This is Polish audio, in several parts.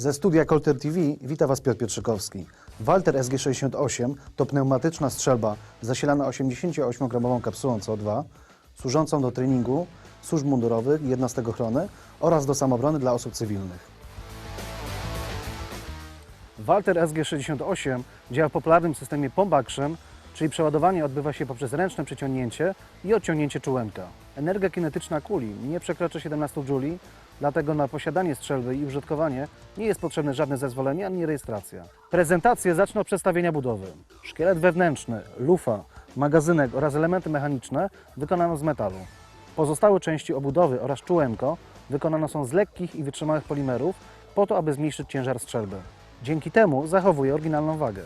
Ze studia Colter TV wita Was Piotr Pietrzykowski. Walter SG68 to pneumatyczna strzelba zasilana 88-gramową kapsułą CO2, służącą do treningu służb mundurowych i jednostek ochrony oraz do samobrony dla osób cywilnych. Walter SG68 działa w popularnym systemie pomp czyli przeładowanie odbywa się poprzez ręczne przyciągnięcie i odciągnięcie czułenka. Energia kinetyczna kuli nie przekracza 17 Joule, dlatego na posiadanie strzelby i użytkowanie nie jest potrzebne żadne zezwolenie ani rejestracja. Prezentację zacznę od przedstawienia budowy. Szkielet wewnętrzny, lufa, magazynek oraz elementy mechaniczne wykonano z metalu. Pozostałe części obudowy oraz czułenko wykonane są z lekkich i wytrzymałych polimerów po to, aby zmniejszyć ciężar strzelby. Dzięki temu zachowuje oryginalną wagę.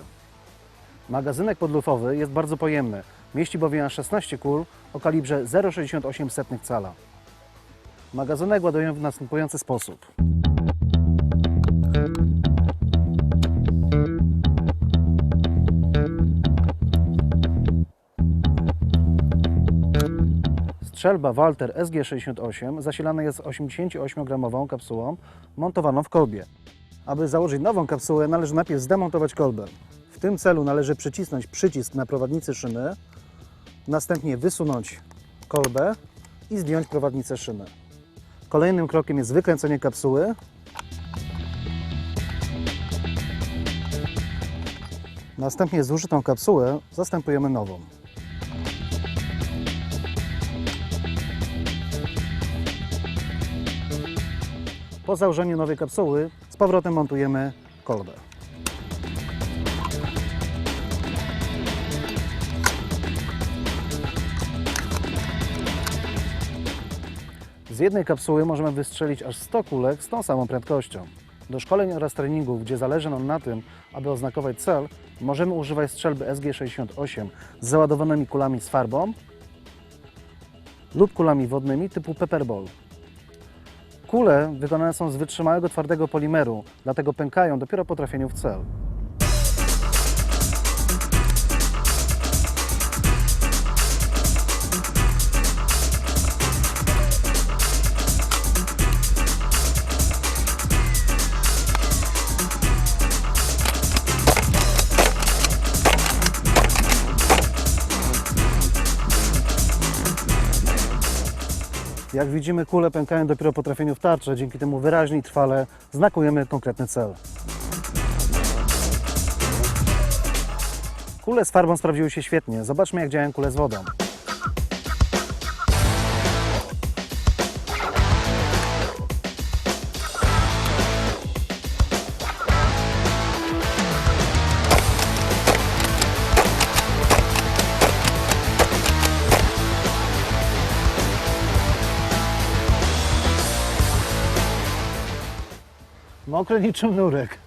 Magazynek podlufowy jest bardzo pojemny, mieści bowiem aż 16 kul o kalibrze 0,68 cala. Magazynek ładujemy w następujący sposób. Strzelba Walter SG68 zasilana jest 88-gramową kapsułą montowaną w kolbie. Aby założyć nową kapsułę należy najpierw zdemontować kolbę. Tym celu należy przycisnąć przycisk na prowadnicy szyny, następnie wysunąć kolbę i zdjąć prowadnicę szyny. Kolejnym krokiem jest wykręcenie kapsuły. Następnie zużytą kapsułę zastępujemy nową. Po założeniu nowej kapsuły z powrotem montujemy kolbę. Z jednej kapsuły możemy wystrzelić aż 100 kulek z tą samą prędkością. Do szkoleń oraz treningów, gdzie zależy nam na tym, aby oznakować cel, możemy używać strzelby SG68 z załadowanymi kulami z farbą lub kulami wodnymi typu pepperball. Kule wykonane są z wytrzymałego twardego polimeru, dlatego pękają dopiero po trafieniu w cel. Jak widzimy, kule pękają dopiero po trafieniu w tarczę, dzięki temu wyraźnie i trwale znakujemy konkretny cel. Kule z farbą sprawdziły się świetnie. Zobaczmy, jak działają kule z wodą. Mokre niczym nurek.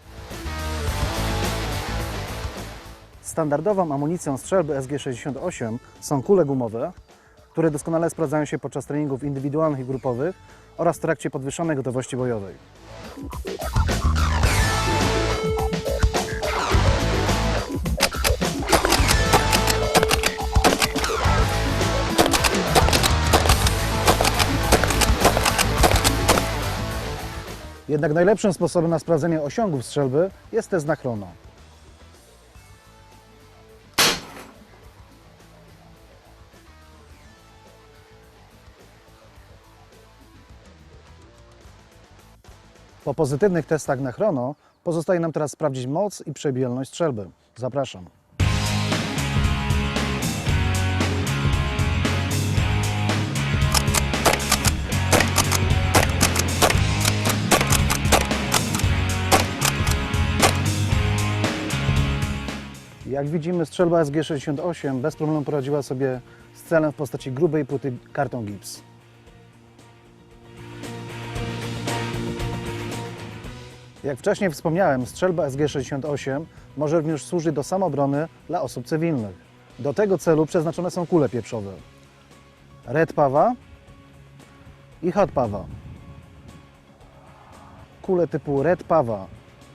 Standardową amunicją strzelby SG68 są kule gumowe, które doskonale sprawdzają się podczas treningów indywidualnych i grupowych oraz w trakcie podwyższonej gotowości bojowej. Jednak najlepszym sposobem na sprawdzenie osiągów strzelby jest test na chrono. Po pozytywnych testach na chrono pozostaje nam teraz sprawdzić moc i przebijalność strzelby. Zapraszam. Jak widzimy, strzelba SG68 bez problemu poradziła sobie z celem w postaci grubej płyty karton gips. Jak wcześniej wspomniałem, strzelba SG68 może również służyć do samobrony dla osób cywilnych. Do tego celu przeznaczone są kule pieprzowe. Red Pawa i Hot Pawa. Kule typu Red Pawa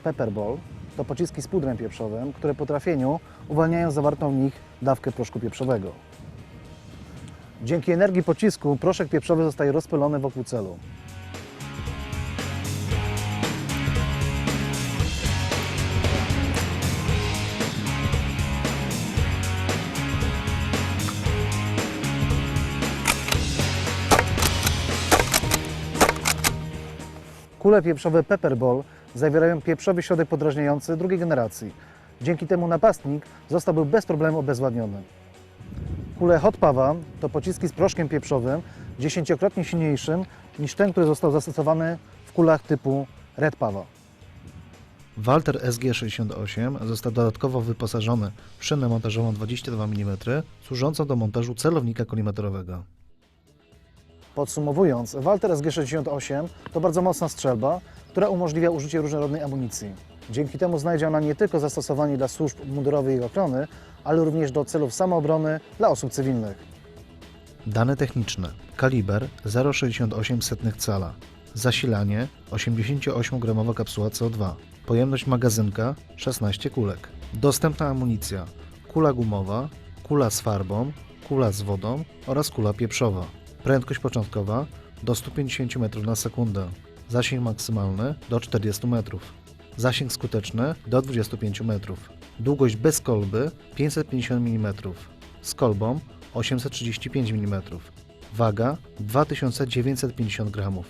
Pepperball to pociski z pudrem pieprzowym, które po trafieniu uwalniają zawartą w nich dawkę proszku pieprzowego. Dzięki energii pocisku proszek pieprzowy zostaje rozpylony wokół celu. Kule pieprzowe Pepperball zawierają pieprzowy środek podrażniający drugiej generacji. Dzięki temu napastnik zostałby bez problemu obezwładniony. Kule Hot Pawa to pociski z proszkiem pieprzowym dziesięciokrotnie silniejszym niż ten, który został zastosowany w kulach typu Red Pawa. Walter SG68 został dodatkowo wyposażony w szynę montażową 22 mm, służącą do montażu celownika kolimetrowego. Podsumowując, Walter SG68 to bardzo mocna strzelba, która umożliwia użycie różnorodnej amunicji. Dzięki temu znajdzie ona nie tylko zastosowanie dla służb mundurowej i ochrony, ale również do celów samoobrony dla osób cywilnych. Dane techniczne. Kaliber 0,68 cala. Zasilanie 88-gramowa kapsuła CO2. Pojemność magazynka 16 kulek. Dostępna amunicja. Kula gumowa, kula z farbą, kula z wodą oraz kula pieprzowa. Prędkość początkowa do 150 m na sekundę. Zasięg maksymalny do 40 metrów. Zasięg skuteczny do 25 metrów. Długość bez kolby 550 mm. Z kolbą 835 mm. Waga 2950 gramów.